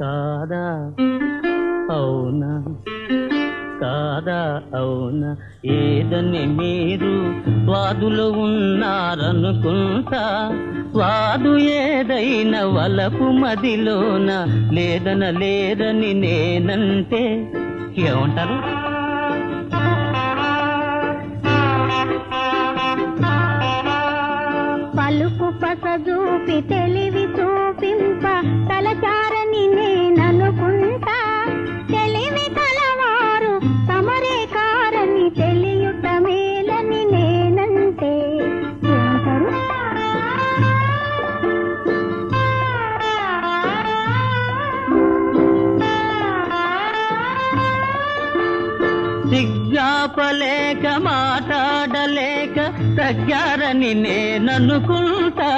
కాదా? అవునా? కాదా? అవునా? ఏదని మీరు వాదులో ఉన్నారనుకుంటా? వాదు ఏదైనా వలపు మదిలోన లేదన లేదని నేనంటే ఏమంటారు? పలుకు పస చూపి తెలివి సిగ్గాపలేక మాట్లాడలేక తగ్గారని నేననుకుంటా.